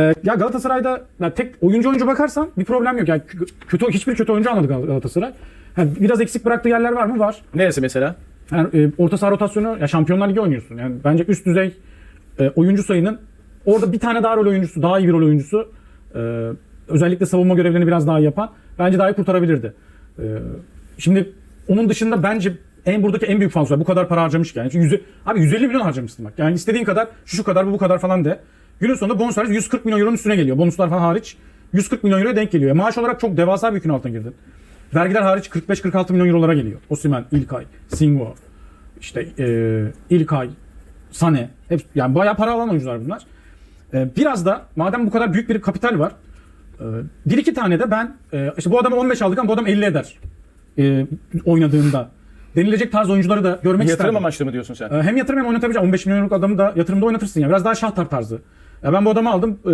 Ee, ya Galatasaray'da ya tek oyuncu oyuncu bakarsan bir problem yok. Yani kö- kötü hiçbir kötü oyuncu almadı Gal- Galatasaray. Ha, biraz eksik bıraktığı yerler var mı? Var. Neresi mesela? Yani e, orta saha rotasyonu ya Şampiyonlar Ligi oynuyorsun. Yani bence üst düzey e, oyuncu sayının orada bir tane daha rol oyuncusu, daha iyi bir rol oyuncusu e, özellikle savunma görevlerini biraz daha yapan bence daha iyi kurtarabilirdi. E, şimdi onun dışında bence en buradaki en büyük fansör bu kadar para harcamış yani. Çünkü yüzü, abi 150 milyon harcamışsın bak. Yani istediğin kadar şu şu kadar bu bu kadar falan de. Günün sonunda bonservis 140 milyon euronun üstüne geliyor. Bonuslar falan hariç 140 milyon euroya denk geliyor. E, maaş olarak çok devasa bir yükün altına girdin. Vergiler hariç 45-46 milyon eurolara geliyor. Osimhen, İlkay, Singo, işte e, İlkay, Sane. Hep, yani bayağı para alan oyuncular bunlar. E, biraz da madem bu kadar büyük bir kapital var. E, bir iki tane de ben e, işte bu adamı 15 aldık ama bu adam 50 eder. E, oynadığında. Denilecek tarz oyuncuları da görmek Yatırım isterdim. amaçlı mı diyorsun sen? E, hem yatırım hem oynatabileceğim. 15 milyonluk adamı da yatırımda oynatırsın ya. Biraz daha şahtar tarzı. Ya ben bu adamı aldım. e,